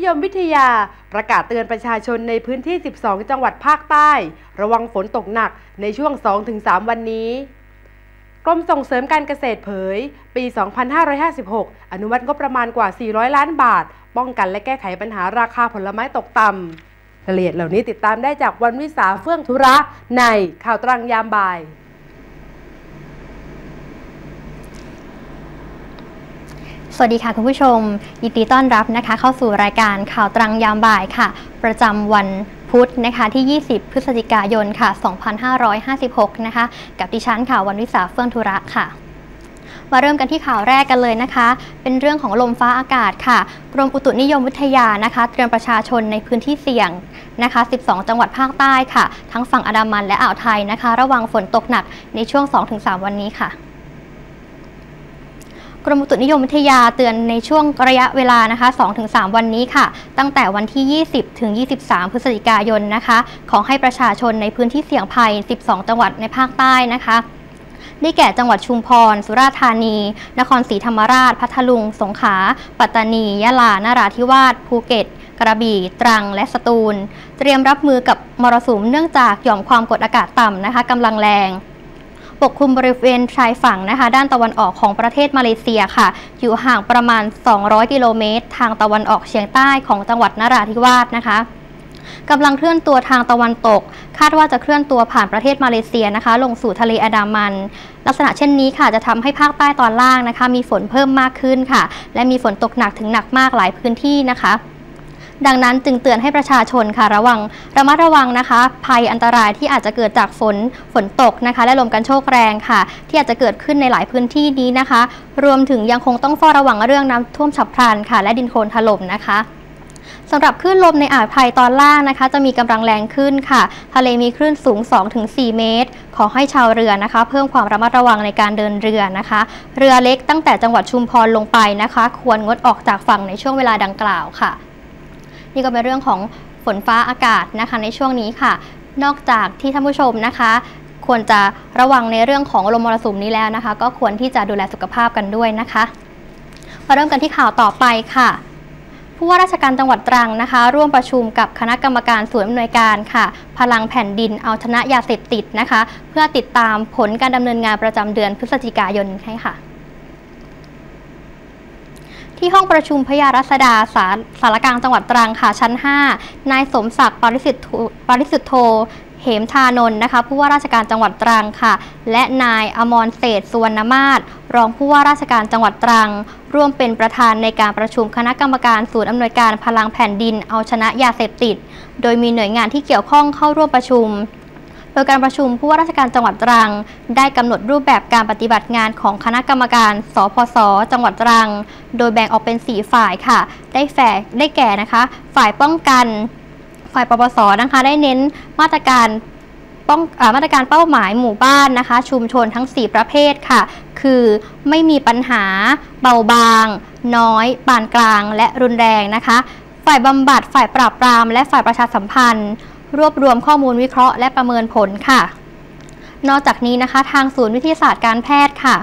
นิยมวิทยาประกาศเตือนประชาชนในพื้นที่ 12 จังหวัดภาคใต้ ระวังฝนตกหนักในช่วง 2-3 วันนี้ กรมส่งเสริมการเกษตรเผย ปี 2556 อนุมัติงบประมาณกว่า 400 ล้านบาท ป้องกันและแก้ไขปัญหาราคาผลไม้ตกต่ำรายละเอียดเหล่านี้ติดตามได้จากวันวิสาเฟื่องธุระในข่าวตรังยามบ่าย วัสดีค่ะคุณผู้ชม ยินดีต้อนรับนะคะ เข้าสู่รายการข่าวตรังยามบ่ายค่ะ ประจำวันพุธนะคะที่ 20 พฤศจิกายนค่ะ 2556 นะคะ กับดิฉันค่ะวันวิสาเฟื่องธุระค่ะมาเริ่มกันที่ข่าวแรกกันเลยนะคะ เป็นเรื่องของลมฟ้าอากาศค่ะ กรมอุตุนิยมวิทยานะคะ เตรียมประชาชนในพื้นที่เสี่ยงนะคะ 12 จังหวัดภาคใต้ค่ะ ทั้งฝั่งอันดามันและอ่าวไทยนะคะ ระวังฝนตกหนักในช่วง 2-3 วันนี้ค่ะ กรมอุตุนิยมวิทยาเตือนในช่วงระยะเวลานะคะ 2-3 วันนี้ค่ะ ตั้งแต่วันที่ 20 ถึง 23 พฤศจิกายนนะคะ ขอให้ประชาชนในพื้นที่เสี่ยงภัย 12 จังหวัดในภาคใต้นะคะ ได้แก่จังหวัดชุมพร สุราษฎร์ธานี นครศรีธรรมราช พัทลุง สงขลา ปัตตานี ยะลานราธิวาส ภูเก็ตกระบี่ ตรัง และสตูล เตรียมรับมือกับมรสุมเนื่องจากหย่อมความกดอากาศต่ำนะคะกำลังแรง ปกคลุมบริเวณชายฝั่งนะคะ ด้านตะวันออกของประเทศมาเลเซียค่ะ อยู่ห่างประมาณ 200 กิโลเมตร ทางตะวันออกเฉียงใต้ของจังหวัดนราธิวาสนะคะกำลังเคลื่อนตัวทางตะวันตก คาดว่าจะเคลื่อนตัวผ่านประเทศมาเลเซียนะคะ ลงสู่ทะเลอันดามัน ลักษณะเช่นนี้ค่ะ จะทำให้ภาคใต้ตอนล่างนะคะ มีฝนเพิ่มมากขึ้นค่ะ และมีฝนตกหนักถึงหนักมากหลายพื้นที่นะคะ ดังนั้นจึงเตือนให้ประชาชนค่ะระวังระมัดระวังนะคะ ภัยอันตรายที่อาจจะเกิดจากฝนฝนตกนะคะ และลมกันโชกแรงค่ะ ที่อาจจะเกิดขึ้นในหลายพื้นที่นี้นะคะ รวมถึงยังคงต้องเฝ้าระวังเรื่องน้ำท่วมฉับพลันค่ะ และดินโคลนถล่มนะคะสำหรับคลื่นลมในอ่าวไทยตอนล่างนะคะ จะมีกำลังแรงขึ้นค่ะ ทะเลมีคลื่นสูง 2-4 เมตร ขอให้ชาวเรือนะคะ เพิ่มความระมัดระวังในการเดินเรือนะคะ เรือเล็กตั้งแต่จังหวัดชุมพรลงไปนะคะ ควรงดออกจากฝั่งในช่วงเวลาดังกล่าวค่ะ นี่ก็เป็นเรื่องของฝนฟ้าอากาศนะคะในช่วงนี้ค่ะ นอกจากที่ท่านผู้ชมนะคะ ควรจะระวังในเรื่องของลมมรสุมนี้แล้วนะคะ ก็ควรที่จะดูแลสุขภาพกันด้วยนะคะมาเริ่มกันที่ข่าวต่อไปค่ะผู้ว่าราชการจังหวัดตรังนะคะ ร่วมประชุมกับคณะกรรมการส่วนอำนวยการค่ะ พลังแผ่นดินเอาชนะยาเสพติดนะคะ เพื่อติดตามผลการดำเนินงานประจำเดือนพฤศจิกายนให้ค่ะ ที่ห้องประชุมพยารัศดาสารสารกลางจังหวัดตรังค่ะชั้น 5 นายสมศักดิ์ปริสุทธิ์ปริสุทธโธเหมทานนท์นะคะผู้ว่าราชการจังหวัดตรังค่ะ และนายอมรเศษสุวรรณมาศรองผู้ว่าราชการจังหวัดตรัง ร่วมเป็นประธานในการประชุมคณะกรรมการศูนย์อำนวยการพลังแผ่นดินเอาชนะยาเสพติด โดยมีหน่วยงานที่เกี่ยวข้องเข้าร่วมประชุม ยการประชุมผู้ว่าราชการจังหวัดตรัง ได้กำหนดรูปแบบการปฏิบัติงานของคณะกรรมการ สพส จังหวัดตรัง โดยแบ่งออกเป็นสีฝ่ายค่ะ ได้แฝกได้แก่นะคะ ฝ่ายป้องกัน ฝ่ายปปสนะคะ ได้เน้นมาตรการป้องอมาตรการเป้าหมายหมู่บ้านนะคะ ชุมชนทั้ง 4 ประเภทค่ะ คือไม่มีปัญหา เบาบาง น้อยปานกลาง และรุนแรงนะคะ ฝ่ายบำบัดฝ่ายปราบปราม และฝ่ายประชาสัมพันธ์ รวบรวมข้อมูลวิเคราะห์และประเมินผลค่ะ นอกจากนี้นะคะทางศูนย์วิทยาศาสตร์การแพทย์ค่ะ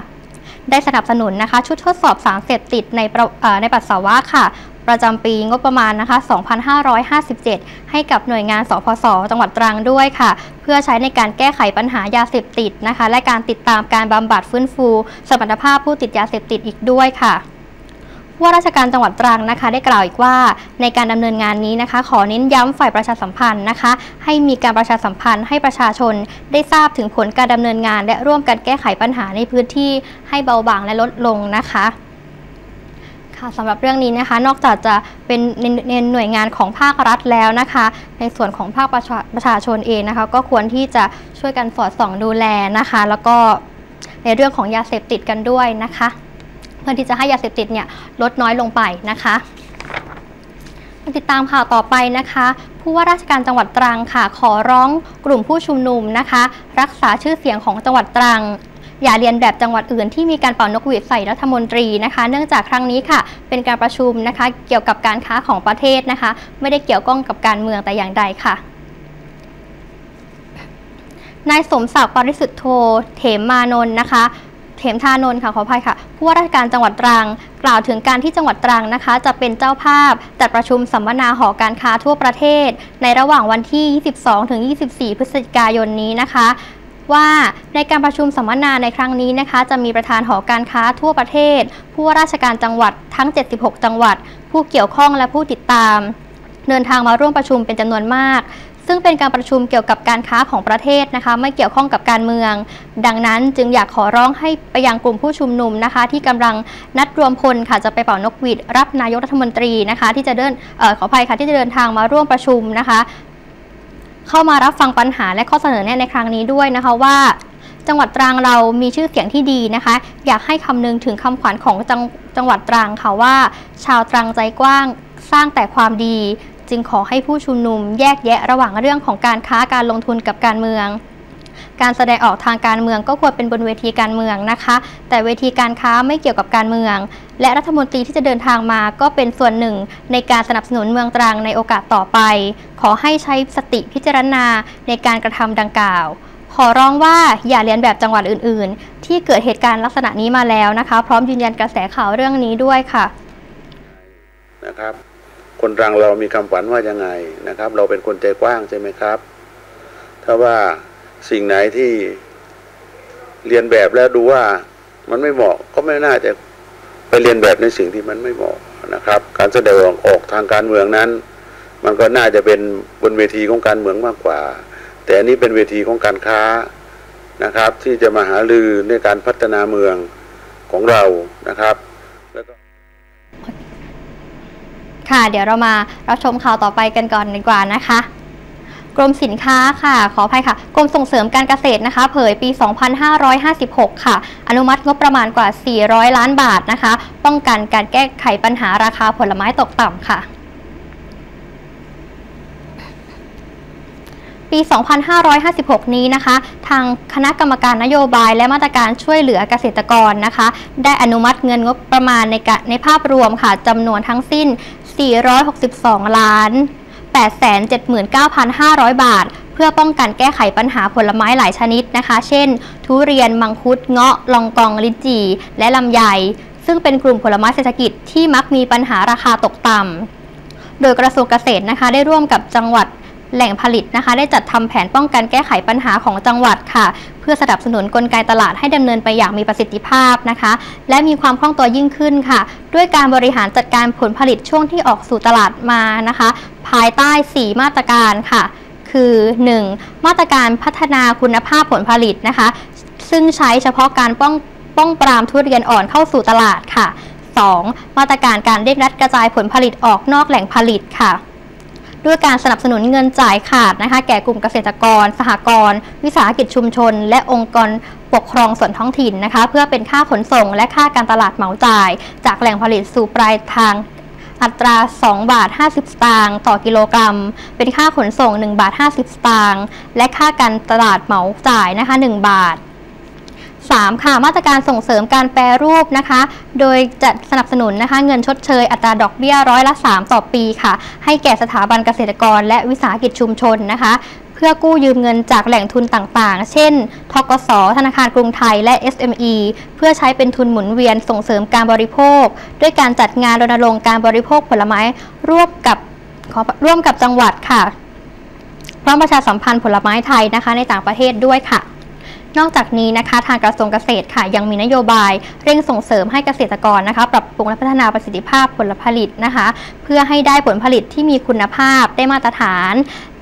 ได้สนับสนุนนะคะ ชุดทดสอบสารเสพติดในในปัสสาวะค่ะ ประจำปีงบประมาณนะคะ 2557 ให้กับหน่วยงานสพส จังหวัดตรังด้วยค่ะ เพื่อใช้ในการแก้ไขปัญหายาเสพติดนะคะ และการติดตามการบำบัดฟื้นฟู สมรรถภาพผู้ติดยาเสพติดอีกด้วยค่ะ ว่าราชการจังหวัดตรังนะคะ ได้กล่าวอีกว่า ในการดำเนินงานนี้นะคะ ขอเน้นย้ำฝ่ายประชาสัมพันธ์นะคะ ให้มีการประชาสัมพันธ์ให้ประชาชน ได้ทราบถึงผลการดำเนินงาน และร่วมกันแก้ไขปัญหาในพื้นที่ให้เบาบางและลดลงนะคะค่ะสำหรับเรื่องนี้นะคะนอกจากจะเป็นในหน่วยงานของภาครัฐแล้วนะคะ ในส่วนของภาคประชาประชาชนเองนะคะ ก็ควรที่จะช่วยกันสอดส่องดูแลนะคะ แล้วก็ในเรื่องของยาเสพติดกันด้วยนะคะ พื่อที่จะให้ยาเสพติดเนี่ยลดน้อยลงไปนะคะติดตามข่าวต่อไปนะคะ ผู้ว่าราชการจังหวัดตรังค่ะ ขอร้องกลุ่มผู้ชุมนุมนะคะ รักษาชื่อเสียงของจังหวัดตรัง อย่าเรียนแบบจังหวัดอื่นที่มีการเป่านกหวีดใส่รัฐมนตรีนะคะ เนื่องจากครั้งนี้ค่ะ เป็นการประชุมนะคะ เกี่ยวกับการค้าของประเทศนะคะ ไม่ได้เกี่ยวข้องกับการเมืองแต่อย่างใดค่ะนายสมศักดิ์ปริสุทธโธเถมมานนท์นะคะ เขมทานนท์ค่ะขออภัยค่ะผู้ว่าราชการจังหวัดตรัง กล่าวถึงการที่จังหวัดตรังนะคะ จะเป็นเจ้าภาพจัดประชุมสัมมนาหอการค้าทั่วประเทศ ในระหว่างวันที่ 22ถึง24 พฤศจิกายนนี้นะคะว่าในการประชุมสัมมนาในครั้งนี้นะคะ จะมีประธานหอการค้าทั่วประเทศ ผู้ว่าราชการจังหวัดทั้ง 76 จังหวัด ผู้เกี่ยวข้องและผู้ติดตาม เดินทางมาร่วมประชุมเป็นจำนวนมาก ซึ่งเป็นการประชุมเกี่ยวกับการค้าของประเทศนะคะ ไม่เกี่ยวข้องกับการเมือง ดังนั้นจึงอยากขอร้องให้ไปยังกลุ่มผู้ชุมนุมนะคะ ที่กำลังนัดรวมพลค่ะจะไปเป่านกหวีดรับนายกรัฐมนตรีนะคะ ที่จะเดินออขออภัยค่ะที่จะเดินทางมาร่วมประชุมนะคะ เข้ามารับฟังปัญหาและข้อเสนอแนะในครั้งนี้ด้วยนะคะว่าจังหวัดตรังเรามีชื่อเสียงที่ดีนะคะ อยากให้คำนึงถึงคำขวัญของจังจังหวัดตรังค่ะว่า ชาวตรังใจกว้างสร้างแต่ความดี จึงขอให้ผู้ชุมนุมแยกแยะระหว่างเรื่องของการค้าการลงทุนกับการเมือง การแสดงออกทางการเมืองก็ควรเป็นบนเวทีการเมืองนะคะ แต่เวทีการค้าไม่เกี่ยวกับการเมือง และรัฐมนตรีที่จะเดินทางมาก็เป็นส่วนหนึ่ง ในการสนับสนุนเมืองตรังในโอกาสต่อไป ขอให้ใช้สติพิจารณาในการกระทำดังกล่าวขอร้องว่าอย่าเลียนแบบจังหวัดอื่น ๆ ที่เกิดเหตุการณ์ลักษณะนี้มาแล้วนะคะ พร้อมยืนยันกระแสข่าวเรื่องนี้ด้วยค่ะนะครับ คนรังเรามีคำฝันว่ายังไงนะครับ เราเป็นคนใจกว้างใช่ไหมครับ ถ้าว่าสิ่งไหนที่เรียนแบบแล้วดูว่ามันไม่เหมาะก็ไม่น่าจะไปเรียนแบบในสิ่งที่มันไม่เหมาะนะครับ การแสดงออกทางการเมืองนั้น มันก็น่าจะเป็นบนเวทีของการเมืองมากกว่า แต่อันนี้เป็นเวทีของการค้านะครับ ที่จะมาหาลือในการพัฒนาเมืองของเรานะครับ แล้วก็ ค่ะ เดี๋ยวเรามารับชมข่าวต่อไปกันก่อนดีกว่านะคะกรมสินค้าค่ะ ขออภัยค่ะ กรมส่งเสริมการเกษตรนะคะ เผยปี 2556 ค่ะ อนุมัติงบประมาณกว่า 400 ล้านบาทนะคะ ป้องกันการแก้ไขปัญหาราคาผลไม้ตกต่ำค่ะปี 2556 นี้นะคะ ทางคณะกรรมการนโยบายและมาตรการช่วยเหลือเกษตรกรนะคะ ได้อนุมัติเงินงบประมาณในในภาพรวมค่ะจำนวนทั้งสิ้น 462 ล้าน 879,500 บาท เพื่อป้องกันแก้ไขปัญหาผลไม้หลายชนิดนะคะ เช่น ทุเรียน มังคุด เงาะ ลองกอง ลิ้นจี่ และลำไย ซึ่งเป็นกลุ่มผลไม้เศรษฐกิจที่มักมีปัญหาราคาตกต่ำโดยกระทรวงเกษตรนะคะ ได้ร่วมกับจังหวัด แหล่งผลิตนะคะ ได้จัดทำแผนป้องกันแก้ไขปัญหาของจังหวัดค่ะ เพื่อสนับสนุนกลไกตลาดให้ดำเนินไปอย่างมีประสิทธิภาพนะคะ และมีความคล่องตัวยิ่งขึ้นค่ะ ด้วยการบริหารจัดการผลผลิตช่วงที่ออกสู่ตลาดมานะคะ ภายใต้ 4 มาตรการค่ะ คือ 1. มาตรการพัฒนาคุณภาพผลผลิตนะคะ ซึ่งใช้เฉพาะการป้องป้องปรามทุเรียนอ่อนเข้าสู่ตลาดค่ะ 2. มาตรการการเร่งรัดกระจายผลผลิตออกนอกแหล่งผลิตค่ะ ด้วยการสนับสนุนเงินจ่ายขาดนะคะ แก่กลุ่มเกษตรกร สหกรณ์วิสาหกิจชุมชน และองค์กรปกครองส่วนท้องถิ่นนะคะ เพื่อเป็นค่าขนส่งและค่าการตลาดเหมาจ่าย จากแหล่งผลิตสู่ปลายทางอัตรา 2 บาท 50 สตางค์ต่อกิโลกรัม เป็นค่าขนส่ง 1 บาท 50 สตางค์ และค่าการตลาดเหมาจ่ายนะคะ 1 บาท 3. ค่ะมาตรการส่งเสริมการแปรรูปนะคะ โดยจะสนับสนุนนะคะเงินชดเชยอัตราดอกเบี้ยร้อยละ 3 ต่อปีค่ะ ให้แก่สถาบันเกษตรกร และวิสาหกิจชุมชนนะคะ เพื่อกู้ยืมเงินจากแหล่งทุนต่างๆ เช่น ทกส ธนาคารกรุงไทย และ SME เพื่อใช้เป็นทุนหมุนเวียนส่งเสริมการบริโภค ด้วยการจัดงานรณรงค์การบริโภคผลไม้ร่วมกับร่วมกับจังหวัดค่ะพร้อมประชาสัมพันธ์ผลไม้ไทยนะคะในต่างประเทศด้วยค่ะ นอกจากนี้นะคะทางกระทรวงเกษตรค่ะ ยังมีนโยบายเร่งส่งเสริมให้เกษตรกรนะคะ ปรับปรุงและพัฒนาประสิทธิภาพผลผลิตนะคะ เพื่อให้ได้ผลผลิตที่มีคุณภาพได้มาตรฐาน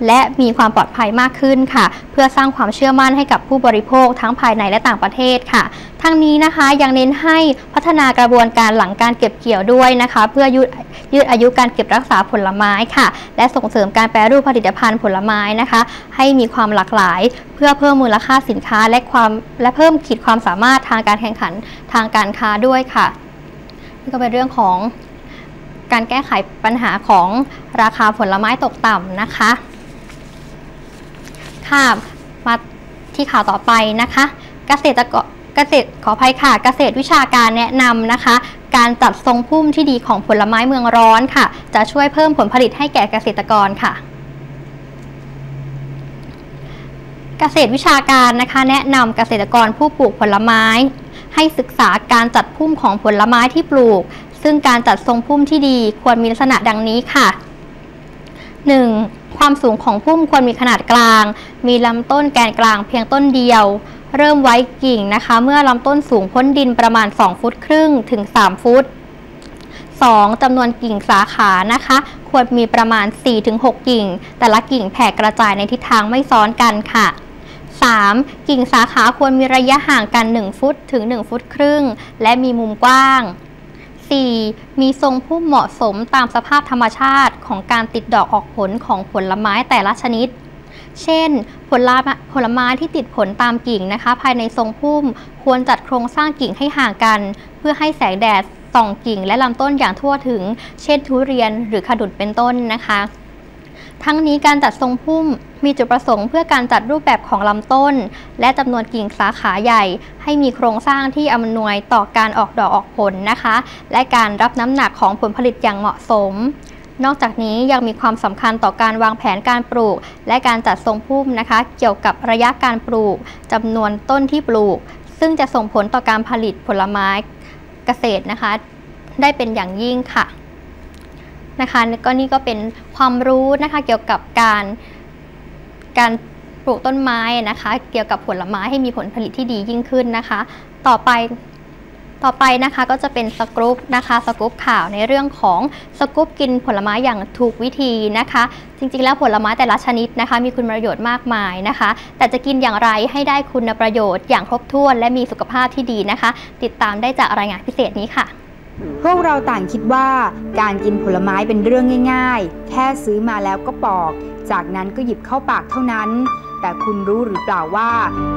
และมีความปลอดภัยมากขึ้นค่ะ เพื่อสร้างความเชื่อมั่นให้กับผู้บริโภคทั้งภายในและต่างประเทศค่ะ ทั้งนี้นะคะยังเน้นให้พัฒนากระบวนการหลังการเก็บเกี่ยวด้วยนะคะ เพื่อยืดยืดอายุการเก็บรักษาผลไม้ค่ะ และส่งเสริมการแปรรูปผลิตภัณฑ์ผลไม้นะคะ ให้มีความหลากหลาย เพื่อเพิ่มมูลค่าสินค้าและความและเพิ่มขีดความสามารถทางการแข่งขันทางการค้าด้วยค่ะนี่ก็เป็นเรื่องของการแก้ไขปัญหาของราคาผลไม้ตกต่ำนะคะค่ะมาที่ข่าวต่อไปนะคะ เกษตรกร เกษตรขออภัยค่ะ เกษตรวิชาการแนะนำนะคะ การจัดทรงพุ่มที่ดีของผลไม้เมืองร้อนค่ะ จะช่วยเพิ่มผลผลิตให้แก่เกษตรกรค่ะเกษตรวิชาการนะคะแนะนำเกษตรกรผู้ปลูกผลไม้ ให้ศึกษาการจัดพุ่มของผลไม้ที่ปลูก ซึ่งการจัดทรงพุ่มที่ดีควรมีลักษณะดังนี้ค่ะ 1. ความสูงของพุ่มควรมีขนาดกลาง มีลำต้นแกนกลางเพียงต้นเดียว เริ่มไว้กิ่งนะคะ เมื่อลำต้นสูงพ้นดินประมาณ 2 ฟุตครึ่งถึง 3 ฟุต 2. จำนวนกิ่งสาขานะคะ ควรมีประมาณ 4-6 กิ่ง แต่ละกิ่งแผ่กระจายในทิศทางไม่ซ้อนกันค่ะ 3. กิ่งสาขาควรมีระยะห่างกัน 1 ฟุตถึง 1 ฟุตครึ่ง และมีมุมกว้าง 4. มีทรงพุ่มเหมาะสมตามสภาพธรรมชาติของการติดดอกออกผลของผลไม้แต่ละชนิด เช่น ผลไม้ผลไม้ที่ติดผลตามกิ่งนะคะ ภายในทรงพุ่มควรจัดโครงสร้างกิ่งให้ห่างกัน เพื่อให้แสงแดดส่องกิ่งและลำต้นอย่างทั่วถึง เช่นทุเรียนหรือขนุนเป็นต้นนะคะ ทั้งนี้การจัดทรงพุ่มมีจุดประสงค์เพื่อการจัดรูปแบบของลำต้น และจำนวนกิ่งสาขาใหญ่ ให้มีโครงสร้างที่อำนวยต่อการออกดอกออกผลนะคะ และการรับน้ำหนักของผลผลิตอย่างเหมาะสม นอกจากนี้ยังมีความสำคัญต่อการวางแผนการปลูก และการจัดทรงพุ่มนะคะ เกี่ยวกับระยะการปลูกจำนวนต้นที่ปลูก ซึ่งจะส่งผลต่อการผลิตผลไม้เกษตรนะคะ ได้เป็นอย่างยิ่งค่ะนะคะก็นี่ก็เป็นความรู้นะคะเกี่ยวกับการการปลูกต้นไม้นะคะ เกี่ยวกับผลไม้ให้มีผลผลิตที่ดียิ่งขึ้นนะคะ ต่อไป ต่อไปนะคะก็จะเป็นสกู๊ปนะคะสกู๊ปข่าวในเรื่องของสกู๊ปกินผลไม้อย่างถูกวิธีนะคะ จริงๆ แล้วผลไม้แต่ละชนิดนะคะ มีคุณประโยชน์มากมายนะคะ แต่จะกินอย่างไรให้ได้คุณประโยชน์อย่างครบถ้วน และมีสุขภาพที่ดีนะคะ ติดตามได้จากรายงานพิเศษนี้ค่ะพวกเราต่างคิดว่าการกินผลไม้เป็นเรื่องง่าย ๆ แค่ซื้อมาแล้วก็ปอก จากนั้นก็หยิบเข้าปากเท่านั้น แต่คุณรู้หรือเปล่าว่า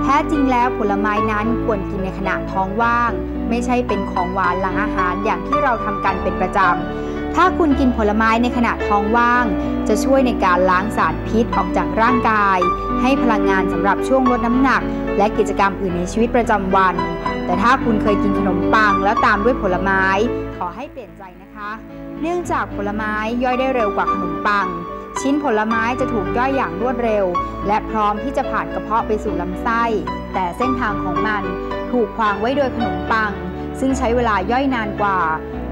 แท้จริงแล้วผลไม้นั้นควรกินในขณะท้องว่าง ไม่ใช่เป็นของหวานหลังอาหารอย่างที่เราทำกันเป็นประจำ ถ้าคุณกินผลไม้ในขณะท้องว่าง จะช่วยในการล้างสารพิษออกจากร่างกาย ให้พลังงานสำหรับช่วงลดน้ำหนัก และกิจกรรมอื่นในชีวิตประจำวัน แต่ถ้าคุณเคยกินขนมปังแล้วตามด้วยผลไม้ ขอให้เปลี่ยนใจนะคะ เนื่องจากผลไม้ย่อยได้เร็วกว่าขนมปัง ชิ้นผลไม้จะถูกย่อยอย่างรวดเร็ว และพร้อมที่จะผ่านกระเพาะไปสู่ลำไส้ แต่เส้นทางของมันถูกขวางไว้โดยขนมปัง ซึ่งใช้เวลาย่อยนานกว่า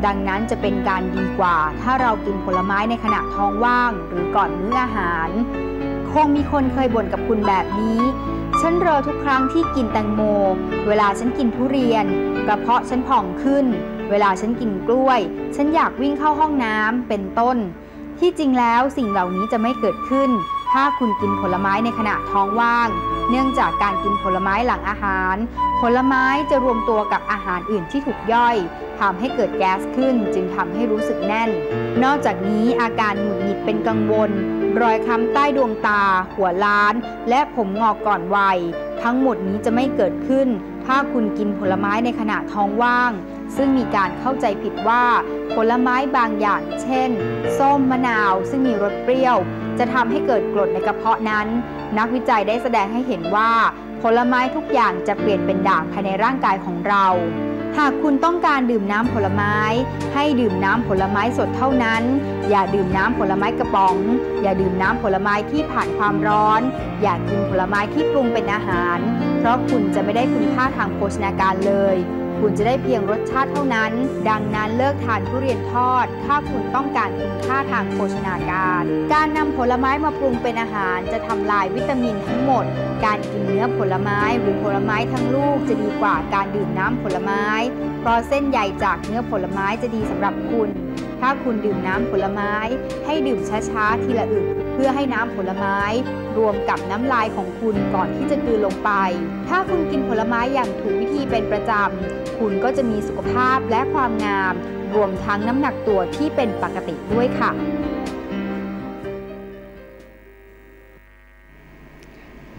ดังนั้นจะเป็นการดีกว่า ถ้าเรากินผลไม้ในขณะท้องว่าง หรือก่อนมื้ออาหาร คงมีคนเคยบ่นกับคุณแบบนี้ ฉันรอทุกครั้งที่กินแตงโม เวลาฉันกินทุเรียน กระเพาะฉันผ่องขึ้น เวลาฉันกินกล้วย ฉันอยากวิ่งเข้าห้องน้ำเป็นต้น ที่จริงแล้วสิ่งเหล่านี้จะไม่เกิดขึ้น ถ้าคุณกินผลไม้ในขณะท้องว่าง เนื่องจากการกินผลไม้หลังอาหาร ผลไม้จะรวมตัวกับอาหารอื่นที่ถูกย่อยทำให้เกิดแก๊สขึ้นจึงทำให้รู้สึกแน่น นอกจากนี้อาการหงุดหงิดเป็นกังวล รอยคล้ำใต้ดวงตา หัวล้าน และผมงอกก่อนวัย ทั้งหมดนี้จะไม่เกิดขึ้น ถ้าคุณกินผลไม้ในขณะท้องว่าง ซึ่งมีการเข้าใจผิดว่า ผลไม้บางอย่าง เช่น ส้มมะนาว ซึ่งมีรสเปรี้ยว จะทำให้เกิดกรดในกระเพาะนั้น นักวิจัยได้แสดงให้เห็นว่า ผลไม้ทุกอย่างจะเปลี่ยนเป็นด่างภายในร่างกายของเราหากคุณต้องการดื่มน้ำผลไม้ ให้ดื่มน้ำผลไม้สดเท่านั้น อย่าดื่มน้ำผลไม้กระป๋อง อย่าดื่มน้ำผลไม้ที่ผ่านความร้อน อย่ากินผลไม้ที่ปรุงเป็นอาหาร เพราะคุณจะไม่ได้คุณค่าทางโภชนาการเลย คุณจะได้เพียงรสชาติเท่านั้น ดังนั้นเลิกทานทุเรียนทอด ถ้าคุณต้องการคุณค่าทางโภชนาการ การนำผลไม้มาปรุงเป็นอาหารจะทำลายวิตามินทั้งหมด การกินเนื้อผลไม้หรือผลไม้ทั้งลูกจะดีกว่าการดื่มน้ำผลไม้ เพราะเส้นใยจากเนื้อผลไม้จะดีสำหรับคุณ ถ้าคุณดื่มน้ำผลไม้ ให้ดื่มช้าๆ ทีละอึก เพื่อให้น้ำผลไม้ รวมกับน้ำลายของคุณก่อนที่จะกลืนลงไป ถ้าคุณกินผลไม้อย่างถูกวิธีเป็นประจำ คุณก็จะมีสุขภาพและความงาม รวมทั้งน้ำหนักตัวที่เป็นปกติด้วยค่ะ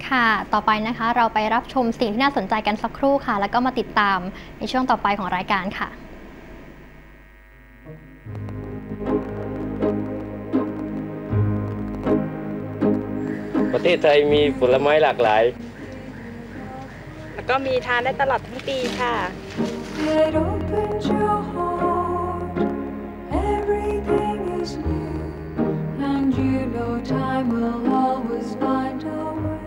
ค่ะ ต่อไปนะคะเราไปรับชมสิ่งที่น่าสนใจกันสักครู่ค่ะ แล้วก็มาติดตามในช่วงต่อไปของรายการค่ะ ประเทศไทยมีผลไม้หลากหลาย แล้วก็มีทานได้ตลอดทั้งปีค่ะ It opens your heart. Everything is new, and you know time will always find a way.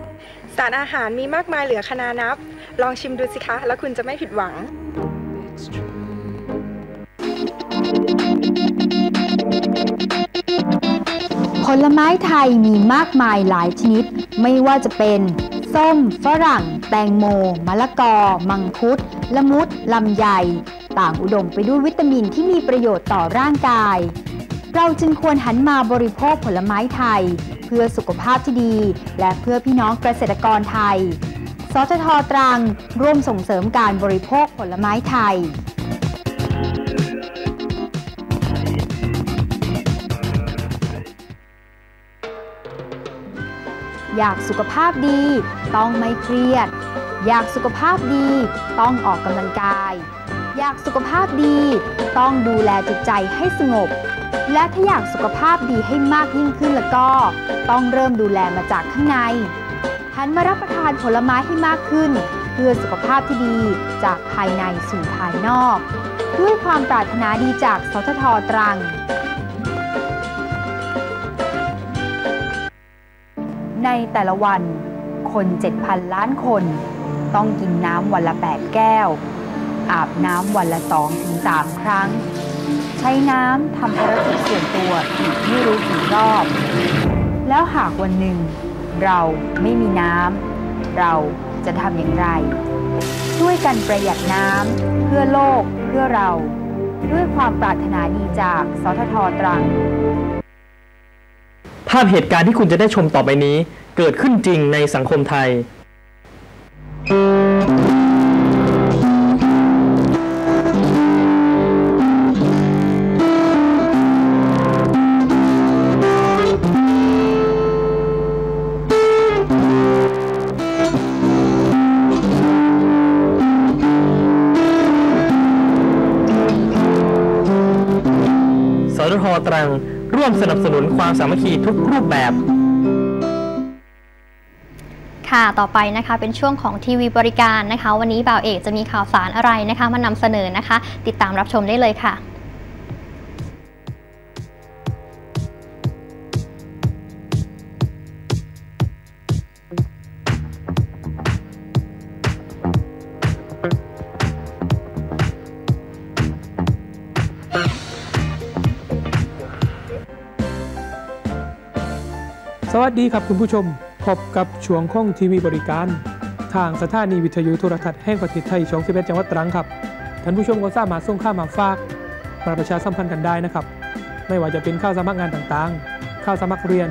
สารอาหารมีมากมายเหลือขนานับ ลองชิมดูสิคะ แล้วคุณจะไม่ผิดหวัง ลไม้ไทยมีมากมายหลายชนิด ไม่ว่าจะเป็น ส้ม ฝรั่ง แตงโม มะละกอ มังคุด ละมุด ลำไย ต่างอุดมไปด้วยวิตามินที่มีประโยชน์ต่อร่างกาย เราจึงควรหันมาบริโภคผลไม้ไทย เพื่อสุขภาพที่ดี และเพื่อพี่น้องเกษตรกรไทย สททตรัง ร่วมส่งเสริมการบริโภคผลไม้ไทย อยากสุขภาพดี ต้องไม่เครียด อยากสุขภาพดี ต้องออกกำลังกาย อยากสุขภาพดี ต้องดูแลจิตใจให้สงบ และถ้าอยากสุขภาพดีให้มากยิ่งขึ้นแล้วก็ ต้องเริ่มดูแลมาจากข้างในหันมารับประทานผลไม้ให้มากขึ้น เพื่อสุขภาพที่ดีจากภายในสู่ภายนอก ด้วยความปรารถนาดีจากสททตรัง ในแต่ละวัน คน 7,000 ล้านคน ต้องกินน้ำวันละ 8 แก้ว อาบน้ำวันละ 2-3 ครั้ง ใช้น้ำทำภารกิจส่วนตัวอีกไม่รู้กี่รอบ แล้วหากวันหนึ่ง เราไม่มีน้ำเราจะทำอย่างไร ช่วยกันประหยัดน้ำเพื่อโลกเพื่อเรา ด้วยความปรารถนาดีจากสททตรัง ภาพเหตุการณ์ที่คุณจะได้ชมต่อไปนี้ เกิดขึ้นจริงในสังคมไทย สทตรัง มสนับสนุนความสามัคคีทุกรูปแบบ ค่ะต่อไปนะคะเป็นช่วงของทีวีบริการนะคะ วันนี้บ่าวเอกจะมีข่าวสารอะไรนะคะ มานำเสนอนะคะ ติดตามรับชมได้เลยค่ะ สวัสดีครับคุณผู้ชม พบกับช่วงข้องทีวีบริการ ทางสถานีวิทยุโทรทัศน์แห่งประเทศไทยช่อง11จังหวัดตรังครับ ท่านผู้ชมก็สามารถส่งข้าวมาฝากมาประชาสัมพันธ์กันได้นะครับ ไม่ว่าจะเป็นข้าวสมัครงานต่างๆ ข้าวสมัครเรียน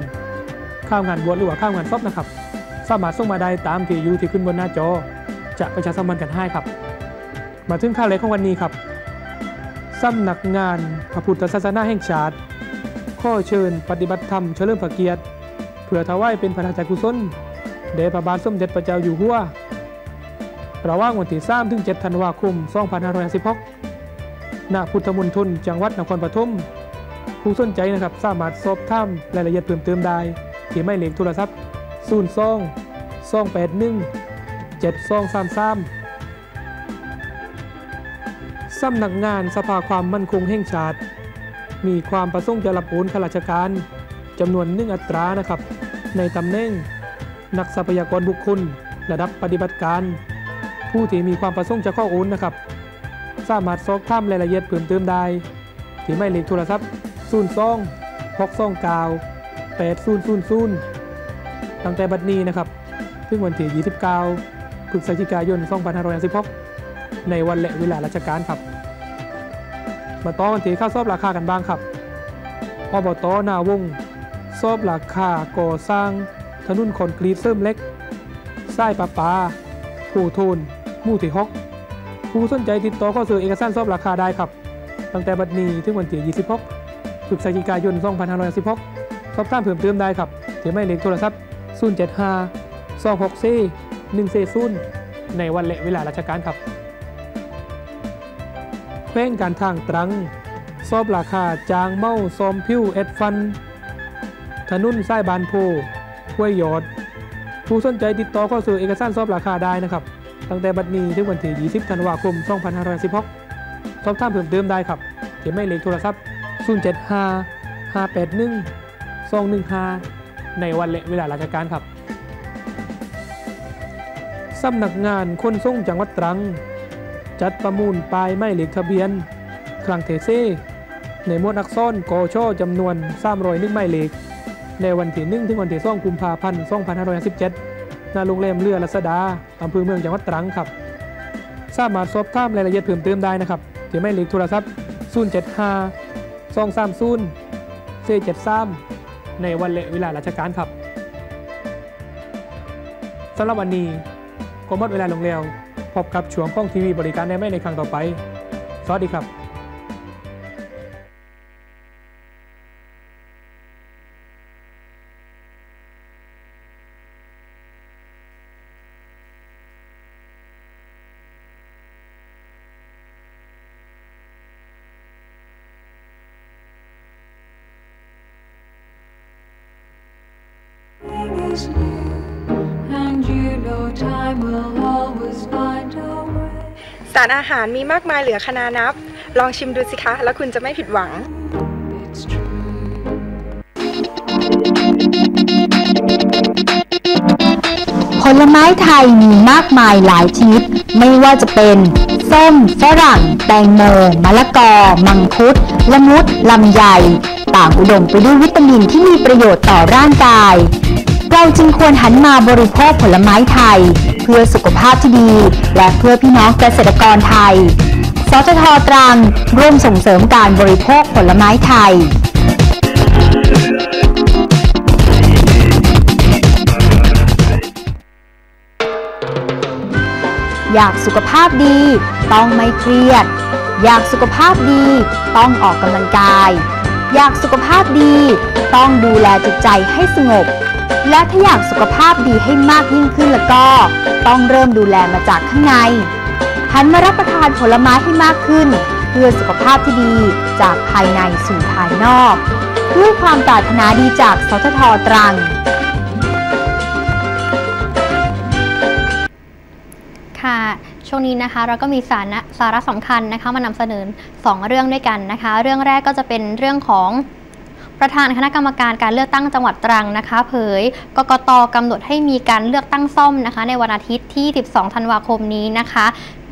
ข้าวงานบวชหรือว่าข้าวงานซอบนะครับ สามารถส่งมาได้ตามที่อยู่ที่ขึ้นบนหน้าจอ จะประชาสัมพันธ์กันให้ครับ มาถึงข่าวแรกของวันนี้ครับสำนักงานพระพุทธศาสนาแห่งชาติ ข้อเชิญ ปฏิบัติธรรมเฉลิมพระเกียรติ พื่อถวายเป็นพระราชกุศลแด่พระบาทสมเด็จพระเจ้าอยู่หัวระหว่างวันที่3ถึง7ธันวาคม 2516ณพุทธมณฑลจังหวัดนครปฐมผู้สนใจนะครับสามารถสอบถามรายละเอียดเพิ่มเติมได้ที่หมายเลขโทรศัพท์02 281 7233สำนักงานสภาความมั่นคงแห่งชาติ มีความประสงค์จะรับโอนข้าราชการจำนวนหนึ่งอัตรานะครับ ในตำแหน่ง นักทรัพยากรบุคคล ระดับปฏิบัติการ ผู้ที่มีความประสงค์จะเข้าโอนนะครับ สามารถสอบถามรายละเอียดเพิ่มเติมได้ที่หมายเลขโทรศัพท์02 629 8000 ตั้งแต่บัดนี้นะครับ ถึงวันที่ 29พฤศจิกายน 2516ในวันและเวลาราชการครับ มาต่อกันที่ข้าวซอบราคากันบ้างครับอบตนาวง ซอบราคาก่อสร้าง ถนนคอนกรีตเสริมเล็กสายประปา ผู้โทนมู่ที่ฮกผู้สนใจติดต่อเข้าซื้อเอกสารซอบราคาได้ครับ ตั้งแต่บัดนี้ถึงวันที่26พฤศจิกายน2516สอบถามเพิ่มเติมได้ครับที่หมายเลขโทรศัพท์ 075 264 140 ในวันและเวลาราชการครับแขวงการทางตรังสอบราคาจางเมาซอมพิวเอ็ดฟัน ถนนสายบานโพห้วยยอด ผู้สนใจติดต่อเข้าสู่เอกสารสอบราคาได้นะครับ ตั้งแต่บัดนี้ถึงวันที่20ธันวาคม 2516 สอบถามเพิ่มเติมได้ครับที่หมายเลขโทรศัพท์ 075 581 215 ในวันและเวลาราชการครับสำนักงานคนส่งจังหวัดตรัง จัดประมูลป้ายไม่เหล็กทะเบียน คลังเทเซในมวดอักษรกอช่อจำนวน301ไม้เหล็ก ในวันที่1ถึงวันที่2กุมภาพันธ์2557ณโรงแรมเรือรัศดาอำเภอเมืองจังหวัดตรังครับสามารถสอบถามรายละเอียดเพิ่มเติมได้นะครับที่หมายเลขโทรศัพท์ 075 230 473 ในวันและเวลาราชการครับสำหรับวันนี้ก็หมดเวลาลงแล้ว พบกับช่วงข้องทีวีบริการในไม่ในครั้งต่อไป สวัสดีครับ สารอาหารมีมากมายเหลือขนานับ ลองชิมดูสิคะ แล้วคุณจะไม่ผิดหวัง It's true. ผลไม้ไทยมีมากมายหลายชนิด ไม่ว่าจะเป็น ส้ม ฝรั่ง แตงโม มะละกอ มังคุด ละมุด ลำไย ต่างอุดมไปด้วยวิตามินที่มีประโยชน์ต่อร่างกาย เราจึงควรหันมาบริโภคผลไม้ไทย เพื่อสุขภาพที่ดี และเพื่อพี่น้องเกษตรกรไทย สตทตรังร่วมส่งเสริมการบริโภคผลไม้ไทยอยากสุขภาพดี ต้องไม่เครียด อยากสุขภาพดี ต้องออกกำลังกาย อยากสุขภาพดี ต้องดูแลจิตใจให้สงบ และถ้าอยากสุขภาพดีให้มากยิ่งขึ้นแล้วก็ ต้องเริ่มดูแลมาจากข้างในหันมารับประทานผลไม้ให้มากขึ้น เพื่อสุขภาพที่ดีจากภายในสู่ภายนอก ด้วยความปรารถนาดีจากสททตรัง ช่วงนี้นะคะเราก็มีสาระสาระสำคัญนะคะมานำเสนอ 2 เรื่องด้วยกันนะคะ เรื่องแรกก็จะเป็นเรื่องของประธานคณะกรรมการการเลือกตั้งจังหวัดตรังนะคะ เผยกกตกำหนดให้มีการเลือกตั้งซ่อมนะคะ ในวันอาทิตย์ที่ 12 ธันวาคมนี้นะคะ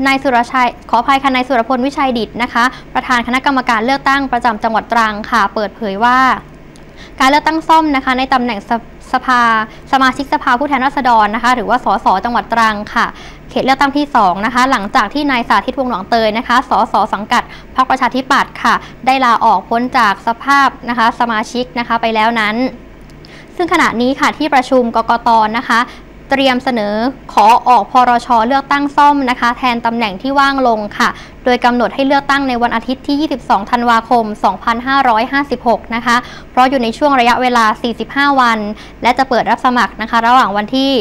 นายสุรชัยขออภัยค่ะนายสุรพลวิชัยดิตนะคะ ประธานคณะกรรมการเลือกตั้งประจำจังหวัดตรังค่ะ เปิดเผยว่า การเลือกตั้งซ่อมนะคะ ในตำแหน่ง สภา สมาชิกสภาผู้แทนราษฎรนะคะ หรือว่าสสจังหวัดตรังค่ะ เขตเลือกตั้งที่ 2 นะคะ หลังจากที่นายสาธิตวงหนองเตยนะคะ สสสังกัดพรรคประชาธิปัตย์ค่ะ ได้ลาออกพ้นจากสภาพนะคะ สมาชิกนะคะไปแล้วนั้นซึ่งขณะนี้ค่ะที่ประชุมกกตนะคะ เตรียมเสนอขอออกพรชเลือกตั้งซ่อมนะคะ แทนตำแหน่งที่ว่างลงค่ะ โดยกำหนดให้เลือกตั้งในวันอาทิตย์ที่ 22 ธันวาคม 2556 นะคะ เพราะอยู่ในช่วงระยะเวลา 45 วัน และจะเปิดรับสมัครนะคะ ระหว่างวันที่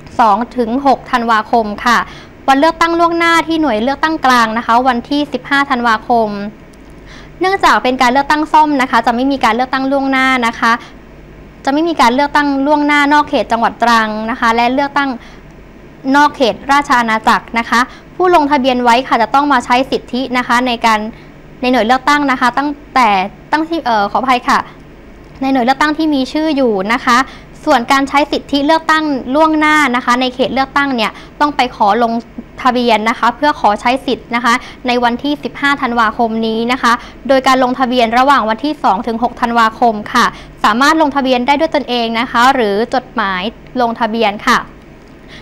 2 ถึง 6 ธันวาคมค่ะ วันเลือกตั้งล่วงหน้าที่หน่วยเลือกตั้งกลางนะคะ วันที่ 15 ธันวาคมเนื่องจากเป็นการเลือกตั้งซ่อมนะคะ จะไม่มีการเลือกตั้งล่วงหน้านะคะ จะไม่มีการเลือกตั้งล่วงหน้านอกเขตจังหวัดตรังนะคะ และเลือกตั้งนอกเขตราชอาณาจักรนะคะ ผู้ลงทะเบียนไว้ค่ะจะต้องมาใช้สิทธินะคะในการในหน่วยเลือกตั้งนะคะ ตั้งแต่ตั้งที่เออขออภัยค่ะ ในหน่วยเลือกตั้งที่มีชื่ออยู่นะคะ ส่วนการใช้สิทธิเลือกตั้งล่วงหน้านะคะ ในเขตเลือกตั้งเนี่ยต้องไปขอลง ทะเบียนนะคะ เพื่อขอใช้สิทธิ์นะคะ ในวันที่ 15 ธันวาคมนี้นะคะ โดยการลงทะเบียนระหว่างวันที่2ถึง6ธันวาคมค่ะ สามารถลงทะเบียนได้ด้วยตนเองนะคะ หรือจดหมายลงทะเบียนค่ะ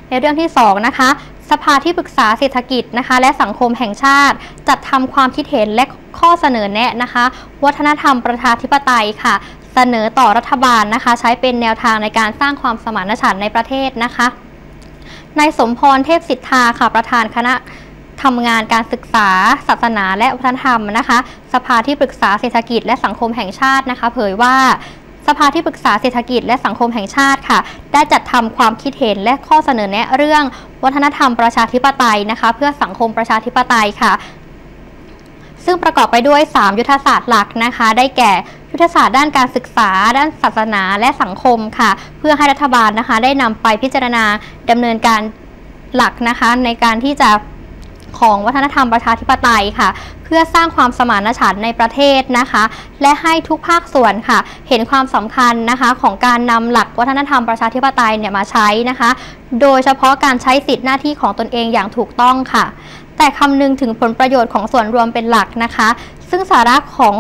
ในเรื่องที่ 2 นะคะสภาที่ปรึกษาเศรษฐกิจนะคะ และสังคมแห่งชาติ จัดทำความคิดเห็นและข้อเสนอแนะนะคะ วัฒนธรรมประชาธิปไตยค่ะ เสนอต่อรัฐบาลนะคะ ใช้เป็นแนวทางในการสร้างความสมานฉันท์ในประเทศนะคะ นายสมพรเทพสิทธาค่ะประธานคณะทำงานการศึกษา ศาสนา และวัฒนธรรมนะคะ สภาที่ปรึกษาเศรษฐกิจและสังคมแห่งชาตินะคะ เผยว่าสภาที่ปรึกษาเศรษฐกิจและสังคมแห่งชาติค่ะ ได้จัดทำความคิดเห็นและข้อเสนอแนะเรื่อง วัฒนธรรมประชาธิปไตยนะคะ เพื่อสังคมประชาธิปไตยค่ะ ซึ่งประกอบไปด้วย 3 ยุทธศาสตร์หลักนะคะ ได้แก่ยุทธศาสตร์ด้านการศึกษา ด้านศาสนาและสังคมค่ะ เพื่อให้รัฐบาลนะคะ ได้นำไปพิจารณาดำเนินการหลักนะคะในการที่จะของวัฒนธรรมประชาธิปไตยค่ะ เพื่อสร้างความสมานฉันท์ในประเทศนะคะ และให้ทุกภาคส่วนค่ะ เห็นความสำคัญนะคะของการนำหลักวัฒนธรรมประชาธิปไตยเนี่ยมาใช้นะคะ โดยเฉพาะการใช้สิทธิหน้าที่ของตนเองอย่างถูกต้องค่ะ แต่คำนึงถึงผลประโยชน์ของส่วนรวมเป็นหลักนะคะ ซึ่งสาระของ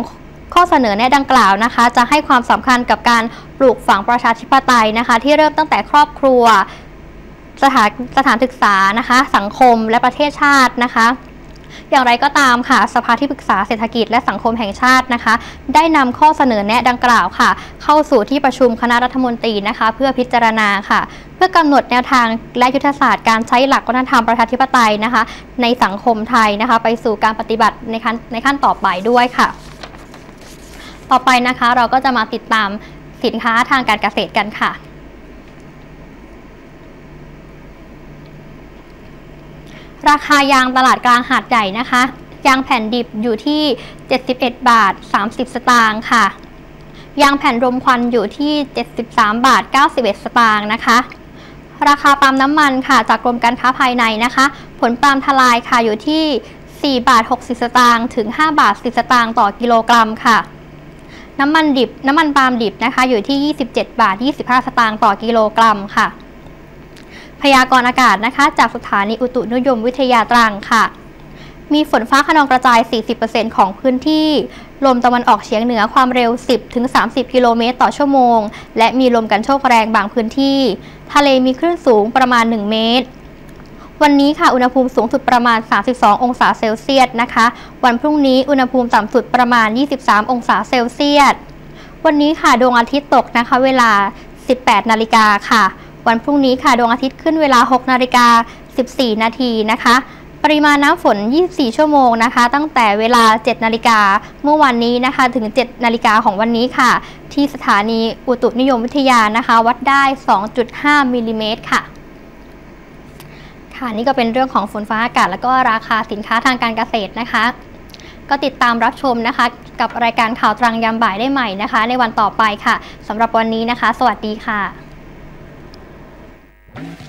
ข้อเสนอแนะดังกล่าวนะคะ จะให้ความสำคัญกับการปลูกฝังประชาธิปไตยนะคะ ที่เริ่มตั้งแต่ครอบครัว สถานสถานศึกษานะคะ สังคมและประเทศชาตินะคะ อย่างไรก็ตามค่ะ สภาที่ปรึกษาเศรษฐกิจและสังคมแห่งชาตินะคะ ได้นำข้อเสนอแนะดังกล่าวค่ะ เข้าสู่ที่ประชุมคณะรัฐมนตรีนะคะ เพื่อพิจารณาค่ะ เพื่อกำหนดแนวทางและยุทธศาสตร์การใช้หลักวัฒนธรรมประชาธิปไตยนะคะ ในสังคมไทยนะคะ ไปสู่การปฏิบัติในขั้นในขั้นต่อไปด้วยค่ะ ต่อไปนะคะเราก็จะมาติดตามสินค้าทางการเกษตรกันค่ะ ราคายางตลาดกลางหาดใหญ่นะคะ ยางแผ่นดิบอยู่ที่ 71 บาท 30 สตางค์ค่ะ ยางแผ่นรมควันอยู่ที่ 73 บาท 91 สตางค์นะคะ ราคาปาล์มน้ำมันค่ะ จากกรมการค้าภายในนะคะ ผลปาล์มทลายค่ะอยู่ที่ 4 บาท 60 สตางค์ถึง 5 บาท 10 สตางค์ต่อกิโลกรัมค่ะน้ำมันดิบ น้ำมันปาล์มดิบนะคะ อยู่ที่ 27 บาท 25 สตางค์ต่อกิโลกรัมค่ะ พยากรณ์อากาศนะคะ จากสถานีอุตุนิยมวิทยาตรังค่ะ มีฝนฟ้าขนองกระจาย 40%ของพื้นที่ ลมตะวันออกเฉียงเหนือความเร็ว 10-30 กิโลเมตรต่อชั่วโมง และมีลมกันโชกแรงบางพื้นที่ ทะเลมีคลื่นสูงประมาณ 1 เมตร วันนี้ค่ะ อุณหภูมิสูงสุดประมาณ 32 องศาเซลเซียสนะคะ วันพรุ่งนี้อุณหภูมิต่ำสุดประมาณ 23 องศาเซลเซียส วันนี้ค่ะดวงอาทิตย์ตกนะคะ เวลา 18 นาฬิกาค่ะ วันพรุ่งนี้ค่ะดวงอาทิตย์ขึ้นเวลา 6 นาฬิกา 14 นาทีนะคะ ปริมาณน้ำฝน 24 ชั่วโมงนะคะ ตั้งแต่เวลา 7 นาฬิกาเมื่อวันนี้นะคะ ถึง 7 นาฬิกาของวันนี้ค่ะ ที่สถานีอุตุนิยมวิทยานะคะ วัดได้ 2.5 มิลลิเมตรค่ะค่ะนี่ก็เป็นเรื่องของฝนฟ้าอากาศ แล้วก็ราคาสินค้าทางการเกษตรนะคะ ก็ติดตามรับชมนะคะ กับรายการข่าวตรังยามบ่ายได้ใหม่นะคะ ในวันต่อไปค่ะสำหรับวันนี้นะคะ สวัสดีค่ะ Thank you